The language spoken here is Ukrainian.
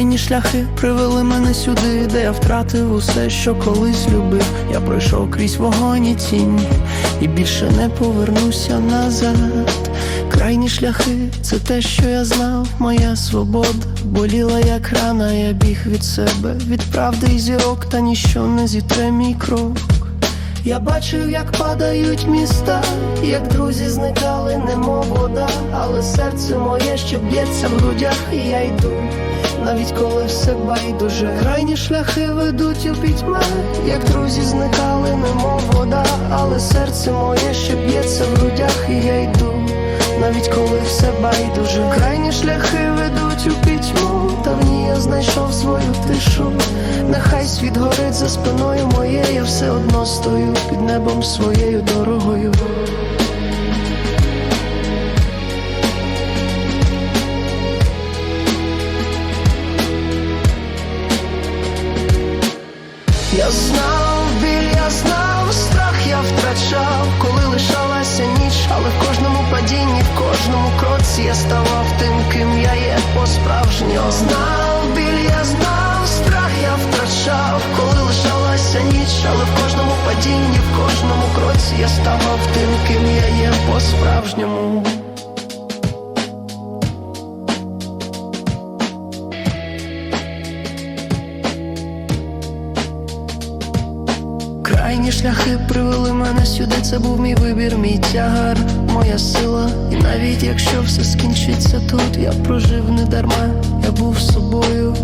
Крайні шляхи привели мене сюди, де я втратив усе, що колись любив. Я пройшов крізь вогонь і тінь, і більше не повернуся назад. Крайні шляхи це те, що я знав, моя свобода боліла, як рана, я біг від себе, від правди і зірок, та ніщо не зітре мій крок. Я бачив, як падають міста, як друзі зникали, немов вода, але серце моє ще б'ється в грудях, і я йду, навіть коли все байдуже. Крайні шляхи ведуть у пітьме, як друзі зникали, немов вода, але серце моє ще б'ється в грудях, і я йду, навіть коли все байдуже. Крайні шляхи ведуть у пітьму, та в ній я знайшов свою тишу. Нехай світ горить за спиною моє, я все одно стою під небом своєю дорогою. Я знав біль, я знав, страх я втрачав, коли лишалася ніч, але в кожному падінні, в кожному кроці я ставав тим, ким я є по-справжньому. Знав біль, я знав, ніч, але в кожному падінні, в кожному кроці я ставав тим, ким я є по-справжньому. Крайні шляхи привели мене сюди, це був мій вибір, мій тягар, моя сила. І навіть якщо все скінчиться тут, я прожив не дарма, я був собою,